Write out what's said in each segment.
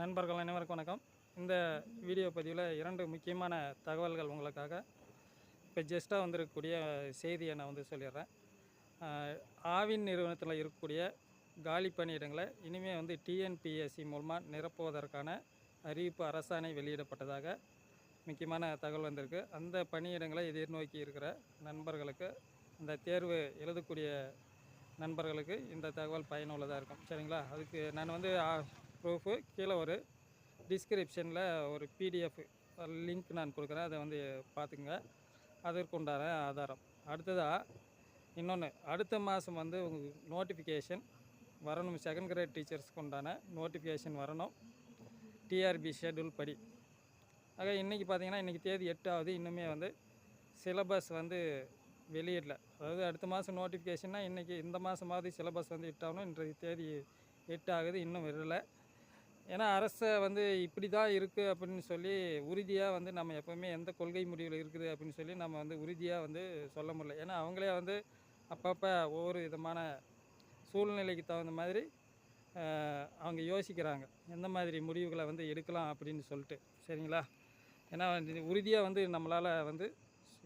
நண்பர்கள் அனைவருக்கும் வணக்கம். இந்த வீடியோ பதிவில் இரண்டு முக்கியமான தகவல்கள் உங்களுக்காக. இப்போ ஜஸ்ட்டாக வந்திருக்கக்கூடிய செய்தியை நான் வந்து சொல்லிடுறேன். ஆவின் நிறுவனத்தில் இருக்கக்கூடிய காலி பணியிடங்களை இனிமேல் வந்து டிஎன்பிஎஸ்சி மூலமாக நிரப்புவதற்கான அறிவிப்பு அரசாணை வெளியிடப்பட்டதாக முக்கியமான தகவல் வந்திருக்கு. அந்த பணியிடங்களை எதிர்நோக்கி இருக்கிற நண்பர்களுக்கு அந்த தேர்வு எழுதக்கூடிய நண்பர்களுக்கு இந்த தகவல் பயனுள்ளதாக இருக்கும். சரிங்களா? அதுக்கு நான் வந்து ப்ரூஃபு கீழே ஒரு டிஸ்கிரிப்ஷனில் ஒரு பிடிஎஃப் லிங்க் நான் கொடுக்குறேன். அதை வந்து பார்த்துக்குங்க. அதற்குண்டான ஆதாரம். அடுத்ததாக இன்னொன்று அடுத்த மாதம் வந்து உங்களுக்கு நோட்டிஃபிகேஷன் வரணும். செகண்ட் கிரேட் டீச்சர்ஸ்க்கு உண்டான நோட்டிஃபிகேஷன் வரணும். டிஆர்பி ஷெட்யூல் படி. ஆக இன்றைக்கி பார்த்தீங்கன்னா இன்றைக்கி தேதி எட்டாவது. இன்னுமே வந்து சிலபஸ் வந்து வெளியிடல. அதாவது அடுத்த மாதம் நோட்டிஃபிகேஷன்னா இன்றைக்கி இந்த மாதமாவது சிலபஸ் வந்து எட்டாகணும். இன்றைய தேதி எட்டாகுது. இன்னும் விடலை. ஏன்னா அரசை வந்து இப்படி தான் இருக்குது அப்படின்னு சொல்லி உறுதியாக வந்து நம்ம எப்போவுமே எந்த கொள்கை முடிவில் இருக்குது அப்படின்னு சொல்லி நம்ம வந்து உறுதியாக வந்து சொல்ல முடியல. ஏன்னா அவங்களே வந்து அப்பப்போ ஒவ்வொரு விதமான சூழ்நிலைக்கு தகுந்த மாதிரி அவங்க யோசிக்கிறாங்க. எந்த மாதிரி முடிவுகளை வந்து எடுக்கலாம் அப்படின்னு சொல்லிட்டு. சரிங்களா? ஏன்னா உறுதியாக வந்து நம்மளால் வந்து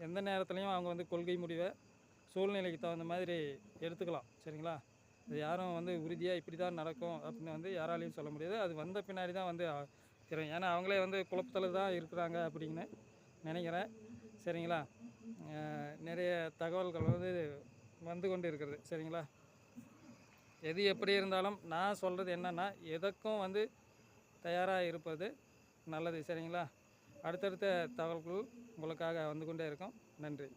எந்த நேரத்துலையும் அவங்க வந்து கொள்கை முடிவை சூழ்நிலைக்கு தகுந்த மாதிரி எடுத்துக்கலாம். சரிங்களா? அது யாரும் வந்து உறுதியாக இப்படி தான் நடக்கும் அப்படின்னு வந்து யாராலையும் சொல்ல முடியாது. அது வந்த பின்னாடி தான் வந்து தெரியும் ஏன்னா அவங்களே வந்து குழப்பத்தில் தான் இருக்கிறாங்க அப்படின்னு நினைக்கிறேன். சரிங்களா? நிறைய தகவல்கள் வந்து வந்து கொண்டு இருக்கிறது சரிங்களா? எது எப்படி இருந்தாலும் நான் சொல்கிறது என்னென்னா எதற்கும் வந்து தயாராக இருப்பது நல்லது. சரிங்களா? அடுத்தடுத்த தகவல்கள் உங்களுக்காக வந்து கொண்டே இருக்கும். நன்றி.